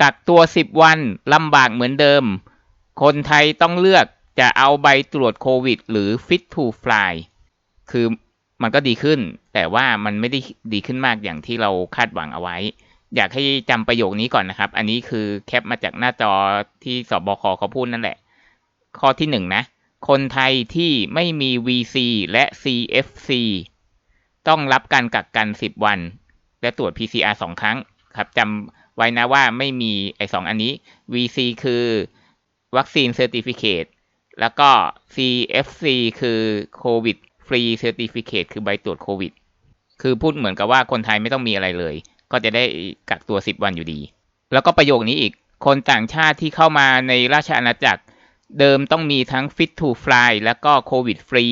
กักตัว 10 วันลำบากเหมือนเดิม คนไทยต้องเลือกจะเอาใบตรวจโควิด หรือ Fit to Fly คือมันก็ดีขึ้น แต่ว่ามันไม่ได้ดีขึ้นมากอย่างที่เราคาดหวังเอาไว้ อยากให้จำประโยคนี้ก่อนนะครับ อันนี้คือแคปมาจากหน้าจอที่สบคเขาพูดนั่นแหละ ข้อที่หนึ่งนะ คนไทยที่ไม่มี VC และ CFC ต้องรับการกักกัน 10 วัน และตรวจ PCR 2 ครั้งครับจำ ไว้นะว่าไม่มีไอ้สองอันนี้ VC คือวัคซีนเซอร์ติฟิเคตแล้วก็ CFC คือโควิดฟรีเซอร์ติฟิเคตคือใบตรวจโควิด คือพูดเหมือนกับว่าคนไทยไม่ต้องมีอะไรเลย ก็จะได้กักตัว 10 วันอยู่ดี แล้วก็ประโยคนี้อีก คนต่างชาติที่เข้ามาในราชอาณาจักร เดิมต้องมีทั้ง Fit to Fly แล้วก็โควิดฟรี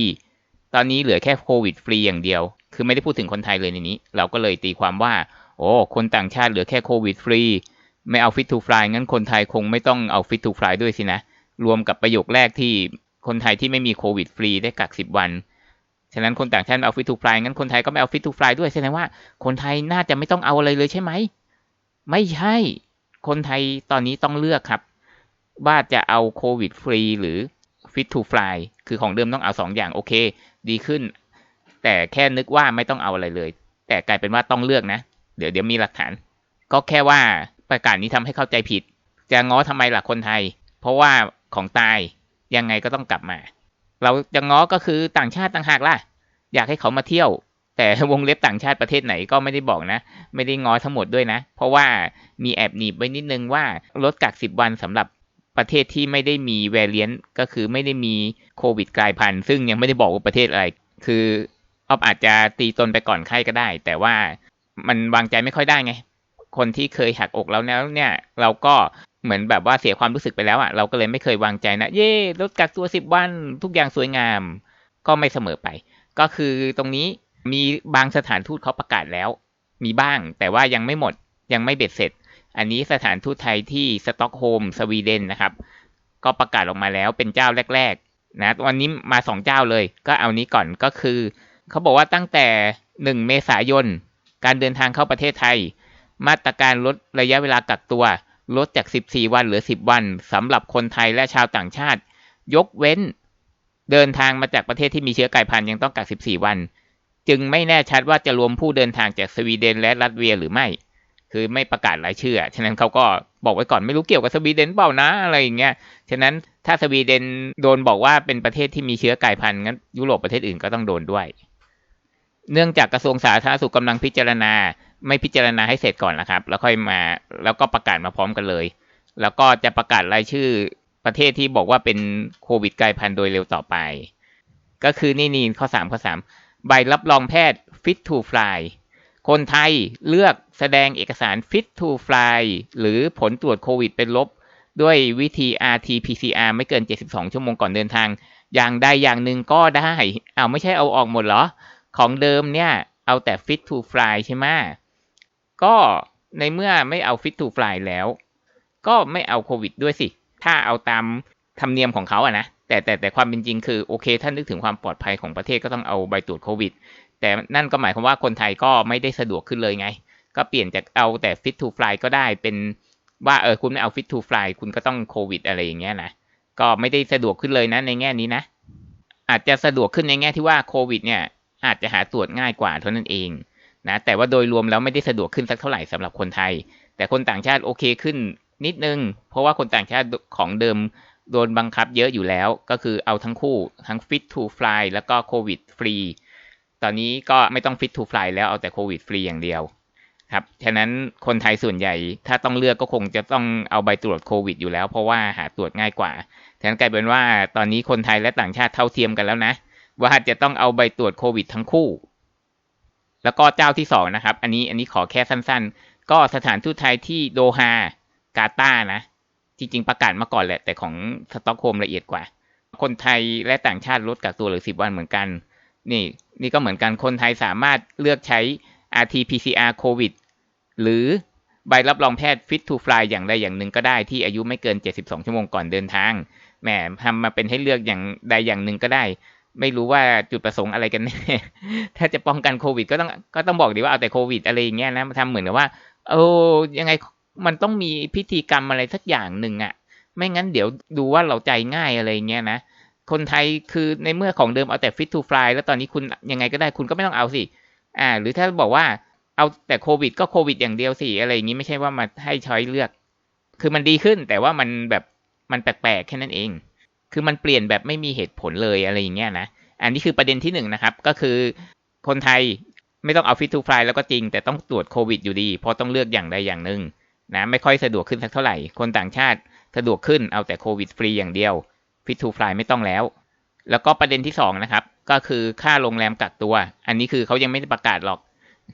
ตอนนี้เหลือแค่โควิดฟรีอย่างเดียว คือไม่ได้พูดถึงคนไทยเลยในนี้ เราก็เลยตีความว่า โอ้คนต่างชาติเหลือแค่โควิดฟรีไม่เอา Fit to Fly งั้นคนไทยคงไม่ต้องเอา Fit to Fly ด้วยสินะ รวมกับประโยคแรกที่คนไทยที่ไม่มีโควิดฟรีได้กัก10วัน ฉะนั้นคนต่างชาติเอาฟิตทูฟลายงั้นคนไทยก็ไม่เอาฟิตทูฟลายด้วยแสดงว่าคนไทยน่าจะไม่ต้องเอาอะไรเลยใช่ไหม ไม่ใช่ คนไทยตอนนี้ต้องเลือกครับ ว่าจะเอาโควิดฟรีหรือ Fit to Fly คือของเดิมต้องเอาสองอย่างโอเค ดีขึ้น แต่แค่นึกว่าไม่ต้องเอาอะไรเลย แต่กลายเป็นว่าต้องเลือกนะ เดี๋ยวเดี๋ยวมีหลักฐาน ก็แค่ว่าประกาศนี้ทำให้เข้าใจผิด จะง้อทำไมล่ะคนไทย เพราะว่าของตายยังไงก็ต้องกลับมา เราจะง้อก็คือต่างชาติต่างหากล่ะ อยากให้เขามาเที่ยว แต่วงเล็บต่างชาติประเทศไหนก็ไม่ได้บอกนะ ไม่ได้ง้อทั้งหมดด้วยนะ เพราะว่ามีแอบหนีบไว้นิดนึงว่าลดกักสิบวันสำหรับประเทศที่ไม่ได้มีแวรเลียนก็คือไม่ได้มีโควิดกลายพันธุ์ซึ่งยังไม่ได้บอกว่าประเทศอะไร คือออฟอาจจะตีตนไปก่อนไข้ก็ได้ แต่ว่า มันวางใจไม่ค่อยได้ไง คนที่เคยหักอกแล้วเนี่ย เราก็เหมือนแบบว่าเสียความรู้สึกไปแล้วอะ่ะเราก็เลยไม่เคยวางใจนะ เย่ลดกักตัวสิบวันทุกอย่างสวยงาม ก็ไม่เสมอไป ก็คือตรงนี้มีบางสถานทูตเขาประกาศแล้ว มีบ้างแต่ว่ายังไม่หมดยังไม่เบ็ดเสร็จ อันนี้สถานทูตไทยที่สต็อกโฮล์มสวีเดนนะครับ ก็ประกาศออกมาแล้วเป็นเจ้าแรกๆนะวันนี้มาสองเจ้าเลย ก็เอานี้ก่อนก็คือ เขาบอกว่าตั้งแต่หนึ่งเมษายน การเดินทางเข้าประเทศไทย มาตรการลดระยะเวลากักตัว ลดจาก 14 วันเหลือ 10 วันสำหรับคนไทยและชาวต่างชาติ ยกเว้น เดินทางมาจากประเทศที่มีเชื้อกลายพันธุ์ยังต้องกัก 14 วัน จึงไม่แน่ชัดว่าจะรวมผู้เดินทางจากสวีเดนและรัสเวียหรือไม่ คือไม่ประกาศรายชื่อ ฉะนั้นเขาก็บอกไว้ก่อนไม่รู้เกี่ยวกับสวีเดนเปล่านะอะไรอย่างเงี้ย ฉะนั้นถ้าสวีเดนโดนบอกว่าเป็นประเทศที่มีเชื้อกลายพันธุ์งั้นยุโรปประเทศอื่นก็ต้องโดนด้วย เนื่องจากกระทรวงสาธารณสุขกำลังพิจารณา ไม่พิจารณาให้เสร็จก่อนนะครับ แล้วค่อยมาแล้วก็ประกาศมาพร้อมกันเลย แล้วก็จะประกาศรายชื่อประเทศที่บอกว่าเป็นโควิดกลายพันธุ์โดยเร็วต่อไป ก็คือนี่นี่ข้อ3ข้อ3 ใบรับรองแพทย์ Fit to Fly คนไทยเลือกแสดงเอกสาร Fit to Fly หรือผลตรวจโควิดเป็นลบ ด้วยวิธี RT-PCR ไม่เกิน 72 ชั่วโมงก่อนเดินทาง อย่างใดอย่างหนึ่งก็ได้ เอาไม่ใช่เอาออกหมดเหรอ ของเดิมเนี่ย เอาแต่ Fit to Fly ใช่ไหมก็ในเมื่อไม่เอา Fit to Fly แล้ว ก็ไม่เอาโควิดด้วยสิ ถ้าเอาตามธรรมเนียมของเขาอะนะแต่แต่แต่ความเป็นจริงคือโอเค ถ้านึกถึงความปลอดภัยของประเทศก็ต้องเอาใบตรวจโควิด แต่นั่นก็หมายความว่าคนไทยก็ไม่ได้สะดวกขึ้นเลยไง ก็เปลี่ยนจากเอาแต่ Fit to Fly ก็ได้เป็นว่าเออคุณไม่เอา Fit to Fly คุณก็ต้องโควิดอะไรอย่างเงี้ยนะก็ไม่ได้สะดวกขึ้นเลยนะในแง่นี้นะ อาจจะสะดวกขึ้นในแง่ที่ว่าโควิดเนี่ย อาจจะหาตรวจง่ายกว่าเท่านั้นเองนะแต่ว่าโดยรวมแล้วไม่ได้สะดวกขึ้นสักเท่าไหร่สำหรับคนไทย แต่คนต่างชาติโอเคขึ้นนิดนึง เพราะว่าคนต่างชาติของเดิมโดนบังคับเยอะอยู่แล้ว ก็คือเอาทั้งคู่ทั้ง fit to fly แล้วก็โควิดฟรีตอนนี้ก็ไม่ต้อง fit to fly แล้วเอาแต่โควิดฟรีอย่างเดียวครับฉะนั้นคนไทยส่วนใหญ่ถ้าต้องเลือกก็คงจะต้องเอาใบตรวจโควิดอยู่แล้ว เพราะว่าหาตรวจง่ายกว่าแทนกลายเป็นว่าตอนนี้คนไทยและต่างชาติเท่าเทียมกันแล้วนะ ว่าจะต้องเอาใบตรวจโควิดทั้งคู่ แล้วก็เจ้าที่สองนะครับ อันนี้อันนี้ขอแค่สั้นๆ ก็สถานทูตไทยที่โดฮากาตานะ จริง ๆ ประกาศมาก่อนแหละ แต่ของสต็อกโฮมละเอียดกว่า คนไทยและต่างชาติลดกักตัวเหลือสิบวันเหมือนกัน นี่นี่ก็เหมือนกันคนไทยสามารถเลือกใช้ RT-PCR โควิดหรือใบรับรองแพทย์ Fit to Fly อย่างใดอย่างหนึ่งก็ได้ที่อายุไม่เกิน 72 ชั่วโมงก่อนเดินทางแหมทำมาเป็นให้เลือกอย่างใดอย่างหนึ่งก็ได้ ไม่รู้ว่าจุดประสงค์อะไรกันแน่ถ้าจะป้องกันโควิด ก็ต้องก็ต้องบอกดีว่าเอาแต่โควิดอะไรอย่างเงี้ยนะมาทำเหมือนกับว่าโอ้ยังไงมันต้องมีพิธีกรรมอะไรสักอย่างหนึ่งอะ่ะ ไม่งั้นเดี๋ยวดูว่าเราใจง่ายอะไรเงี้ยนะ คนไทยคือในเมื่อของเดิมเอาแต่ fit to fly แล้วตอนนี้คุณยังไงก็ได้คุณก็ไม่ต้องเอาสิ อ่า หรือถ้าบอกว่าเอาแต่โควิด ก็โควิดอย่างเดียวสิอะไรอย่างนี้ไม่ใช่ว่ามาให้ช้อยเลือก คือมันดีขึ้นแต่ว่ามันแบบมันแปลกๆแค่นั้นเอง คือมันเปลี่ยนแบบไม่มีเหตุผลเลยอะไรอย่างเงี้ยนะ อันนี้คือประเด็นที่หนึ่งนะครับ ก็คือคนไทยไม่ต้องเอาฟิตทูฟลายแล้วก็จริง แต่ต้องตรวจโควิดอยู่ดี เพราะต้องเลือกอย่างใดอย่างหนึ่งนะ ไม่ค่อยสะดวกขึ้นสักเท่าไหร่ คนต่างชาติสะดวกขึ้นเอาแต่โควิดฟรีอย่างเดียวฟิตทูฟลายไม่ต้องแล้ว แล้วก็ประเด็นที่สองนะครับก็คือค่าโรงแรมกักตัว อันนี้คือเขายังไม่ได้ประกาศหรอก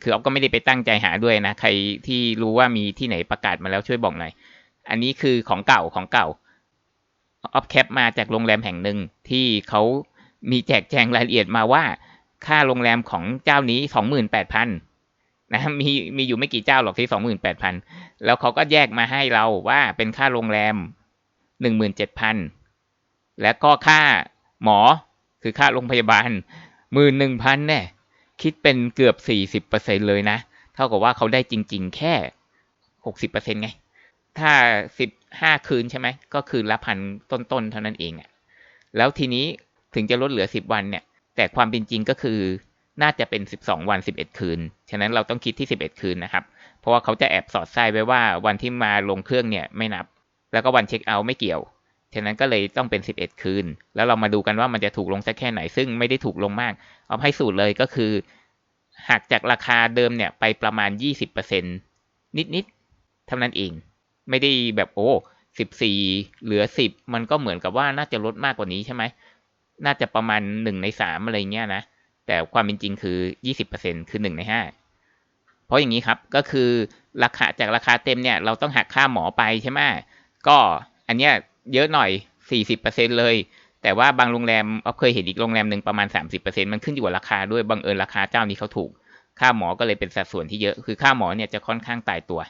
คือเอาก็ไม่ได้ไปตั้งใจหาด้วยนะ ใครที่รู้ว่ามีที่ไหนประกาศมาแล้วช่วยบอกหน่อย อันนี้คือของเก่าของเก่า ออฟแคปมาจากโรงแรมแห่งหนึ่งที่เขามีแจกแจงรายละเอียดมาว่า ค่าโรงแรมของเจ้านี้สองหมื่นแปดพันนะมีมีอยู่ไม่กี่เจ้าหรอกที่สองหมื่นแปดพันแล้วเขาก็แยกมาให้เราว่าเป็นค่าโรงแรมหนึ่งหมื่นเจ็ดพันและก็ค่าหมอคือค่าโรงพยาบาลหมื่นหนึ่งพันเนี่ยคิดเป็นเกือบสี่สิบเปอร์เซ็นเลยนะ เท่ากับว่าเขาได้จริง ๆ แค่หกสิบเปอร์เซ็นไง ถ้าสิบ ห้าคืนใช่ไหมก็คืนละพันต้นๆเท่านั้นเองอะ่ะแล้วทีนี้ถึงจะลดเหลือสิบวันเนี่ย แต่ความเป็นจริงก็คือน่าจะเป็นสิบสองวันสิบเอ็ดคืน ฉะนั้นเราต้องคิดที่สิบเอ็ดคืนนะครับ เพราะว่าเขาจะแอบสอดไส้ไว้ว่าวันที่มาลงเครื่องเนี่ยไม่นับ แล้วก็วันเช็คเอาท์ไม่เกี่ยว ฉะนั้นก็เลยต้องเป็นสิบเอ็ดคืน แล้วเรามาดูกันว่ามันจะถูกลงสักแค่ไหน ซึ่งไม่ได้ถูกลงมาก เอาให้สูตรเลยก็คือหักจากราคาเดิมเนี่ยไปประมาณยี่สิบเปอร์เซ็นนิดๆเท่านั้นเอง ไม่ได้แบบโอ้สิบสี่เหลือสิบมันก็เหมือนกับว่าน่าจะลดมากกว่านี้ใช่ไหมน่าจะประมาณหนึ่งในสามอะไรเงี้ยนะแต่ความเป็นจริงคือยี่สิบเปอร์เซ็นคือหนึ่งในห้าเพราะอย่างนี้ครับก็คือราคาจากราคาเต็มเนี่ยเราต้องหักค่าหมอไปใช่ไหมก็อันเนี้ยเยอะหน่อยสี่สิบเปอร์เซ็นเลย แต่ว่าบางโรงแรมเราเคยเห็นอีกโรงแรมหนึ่งประมาณสามสิบเปอร์เซ็นมันขึ้นอยู่กับราคาด้วยบังเอิญราคาเจ้านี้เขาถูก ค่าหมอก็เลยเป็นสัดส่วนที่เยอะคือค่าหมอเนี่ยจะค่อนข้างตายตัว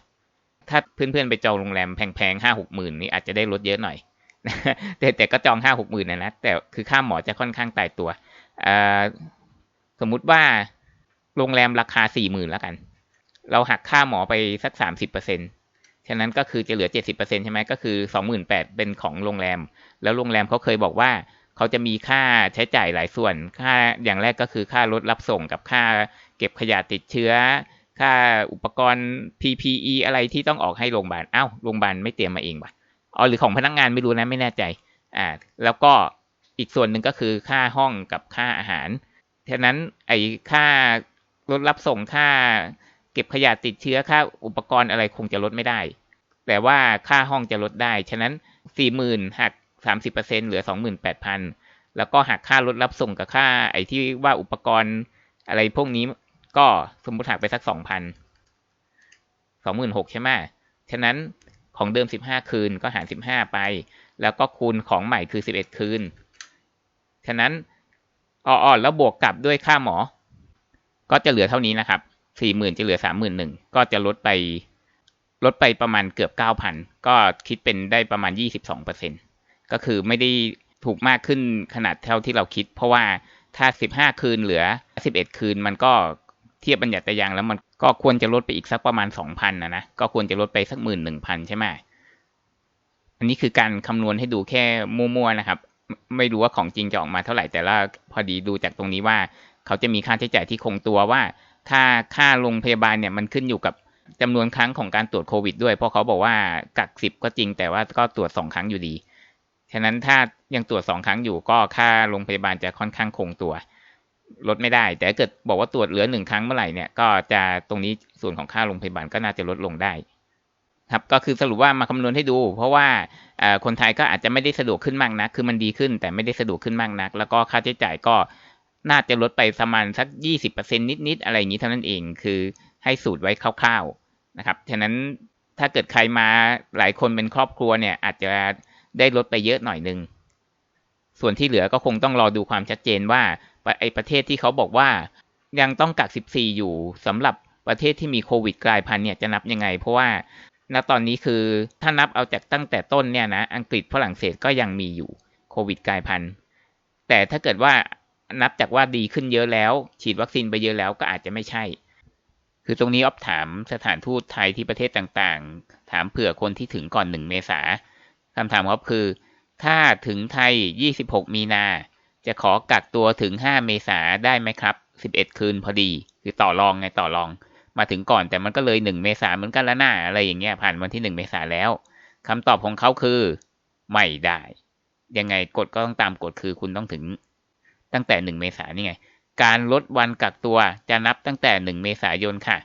ถ้าเพื่อนๆไปจองโรงแรมแพงๆห้าหกหมื่นนี่อาจจะได้ลดเยอะหน่อยแต่แต่ก็จองห้าหกหมื่นนะนะแต่คือค่าหมอจะค่อนข้างตายตัวสมมุติว่าโรงแรมราคาสี่หมื่นแล้วกัน เราหักค่าหมอไปสักสามสิบเปอร์เซ็นฉะนั้นก็คือจะเหลือเจ็ดสิบเปอร์เซ็นใช่ไหมก็คือสองหมื่นแปดเป็นของโรงแรม แล้วโรงแรมเขาเคยบอกว่าเขาจะมีค่าใช้จ่ายหลายส่วน ค่าอย่างแรกก็คือค่ารถรับส่งกับค่าเก็บขยะติดเชื้อ ค่าอุปกรณ์ PPE อะไรที่ต้องออกให้โรงพยาบาลอ้าวโรงพยาบาลไม่เตรียมมาเองปะอ๋อหรือของพนักงงานไม่รู้นะไม่แน่ใจอ่าแล้วก็อีกส่วนหนึ่งก็คือค่าห้องกับค่าอาหารฉะนั้นไอ้ค่ารถรับส่งค่า เก็บขยะติดเชื้อค่าอุปกรณ์อะไรคงจะลดไม่ได้ แต่ว่าค่าห้องจะลดได้ ฉะนั้นสี่หมื่นหักสามสิบเปอร์เซ็นเหลือสองหมื่นแปดพันแล้วก็หักค่ารถรับส่งกับค่า ไอ้ที่ว่าอุปกรณ์อะไรพวกนี้ ก็สมมติหักไปสักสองพันสองหมื่นหกใช่ไหมฉะนั้นของเดิมสิบห้าคืนก็หารสิบห้าไป แล้วก็คูณของใหม่คือสิบเอ็ดคืน ฉะนั้นอ่อแล้วบวกกลับด้วยค่าหมอ ก็จะเหลือเท่านี้นะครับสี่หมื่นจะเหลือสามหมื่นหนึ่งก็จะลดไปลดไปประมาณเกือบเก้าพันก็คิดเป็นได้ประมาณยี่สิบสองเปอร์เซ็นก็คือไม่ได้ถูกมากขึ้นขนาดเท่าที่เราคิด เพราะว่าถ้าสิบห้าคืนเหลือสิบเอ็ดคืนมันก็ เทียบบัญญัติยางแล้วมันก็ควรจะลดไปอีกสักประมาณสองพันนะนะก็ควรจะลดไปสักหมื่นหนึ่งพันใช่ไหมอันนี้คือการคำนวณให้ดูแค่มั่วๆนะครับ ไม่รู้ว่าของจริงจะออกมาเท่าไหร่แต่ละพอดีดูจากตรงนี้ว่า เขาจะมีค่าใช้จ่ายที่คงตัวว่าถ้าค่าโรงพยาบาลเนี่ยมันขึ้นอยู่กับจำนวนครั้งของการตรวจโควิดด้วย เพราะเขาบอกว่ากักสิบก็จริงแต่ว่าก็ตรวจสองครั้งอยู่ดี ฉะนั้นถ้ายังตรวจสองครั้งอยู่ก็ค่าโรงพยาบาลจะค่อนข้างคงตัว ลดไม่ได้ แต่เกิดบอกว่าตรวจเหลือหนึ่งครั้งเมื่อไหร่เนี่ยก็จะตรงนี้ส่วนของค่าโรงพยาบาลก็น่าจะลดลงได้ครับก็คือสรุปว่ามาคำนวณให้ดู เพราะว่าคนไทยก็อาจจะไม่ได้สะดวกขึ้นมากนะคือมันดีขึ้นแต่ไม่ได้สะดวกขึ้นมากนัก แล้วก็ค่าใช้จ่ายก็น่าจะลดไปประมาณสักยี่สิบเปอร์เซ็นนิดๆอะไรอย่างนี้เท่านั้นเองคือให้สูตรไว้คร่าวๆนะครับฉะนั้นถ้าเกิดใครมาหลายคนเป็นครอบครัวเนี่ย อาจจะได้ลดไปเยอะหน่อยนึงส่วนที่เหลือก็คงต้องรอดูความชัดเจนว่า ไอประเทศที่เขาบอกว่า ยังต้องกัก 14 อยู่สำหรับประเทศที่มีโควิดกลายพันธุ์เนี่ยจะนับยังไง เพราะว่าณตอนนี้คือถ้านับเอาจากตั้งแต่ต้นเนี่ยนะอังกฤษฝรั่งเศสก็ยังมีอยู่โควิดกลายพันธุ์แต่ถ้าเกิดว่านับจากว่าดีขึ้นเยอะแล้ว ฉีดวัคซีนไปเยอะแล้วก็อาจจะไม่ใช่คคือตรงนี้ออฟถามสถานทูตไทยที่ประเทศต่างๆ ถามเผื่อคนที่ถึงก่อนหนึ่งเมษาคำถามครับคือ ถ้าถึงไทย 26 มีนา จะขอกักตัวถึง 5 เมษาได้ไหมครับ 11 คืนพอดี คือต่อรองไงต่อรอง มาถึงก่อนแต่มันก็เลย 1 เมษาเหมือนกันแล้วหน้าอะไรอย่างเงี้ยผ่านวันที่ 1 เมษาแล้วคำตอบของเขาคือ ไม่ได้ ยังไงกฎก็ต้องตามกฎคือคุณต้องถึง ตั้งแต่ 1 เมษานี่ไง การลดวันกักตัวจะนับตั้งแต่ 1 เมษายนค่ะ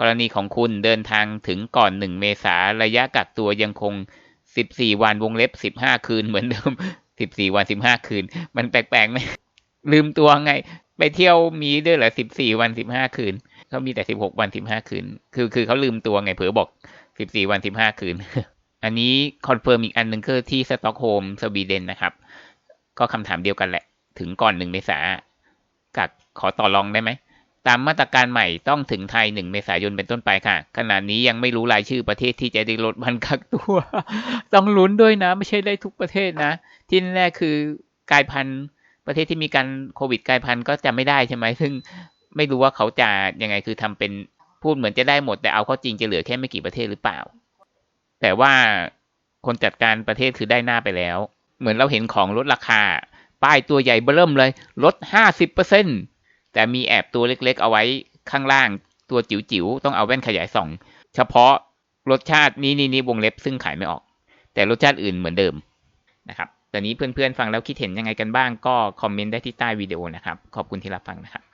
กรณีของคุณเดินทางถึงก่อน 1 เมษาระยะกักตัวยังคง 14 วันวงเล็บ 15 คืนเหมือนเดิม 14วัน15คืน มันแปลกๆไหมลืมตัวไง ไปเที่ยวมีด้วยเหรอ14วัน15คืนเขามีแต่16วัน15คืน คือคือเขาลืมตัวไงเผลอบอก14วัน15คืน อันนี้คอนเฟิร์มอีกอันหนึ่งคือที่สต็อกโฮล์มสวีเดนนะครับ ก็คำถามเดียวกันแหละ ถึงก่อน1เมษากักขอต่อรองได้ไหม ตามมาตรการใหม่ต้องถึงไทย 1 เมษายนเป็นต้นไปค่ะ ขณะนี้ยังไม่รู้รายชื่อประเทศที่จะได้ลดวันกักตัว ต้องลุ้นด้วยนะ ไม่ใช่ได้ทุกประเทศนะ ที่แน่คือกลายพันธุ์ประเทศที่มีการโควิดกลายพันธุ์ก็จะไม่ได้ใช่ไหม ซึ่งไม่รู้ว่าเขาจะยังไงคือทำเป็นพูดเหมือนจะได้หมด แต่เอาเข้าจริงจะเหลือแค่ไม่กี่ประเทศหรือเปล่า แต่ว่าคนจัดการประเทศคือได้หน้าไปแล้ว เหมือนเราเห็นของลดราคา ป้ายตัวใหญ่เบิ่มเลย ลด50% แต่มีแอบตัวเล็กๆ เอาไว้ข้างล่างตัวจิ๋วๆ ต้องเอาแว่นขยายส่อง เฉพาะรสชาตินี้นี่นี่วงเล็บซึ่งขายไม่ออก แต่รสชาติอื่นเหมือนเดิมนะครับตอนนี้เพื่อนๆ ฟังแล้วคิดเห็นยังไงกันบ้างก็คอมเมนต์ได้ที่ใต้วิดีโอนะครับ ขอบคุณที่รับฟังนะครับ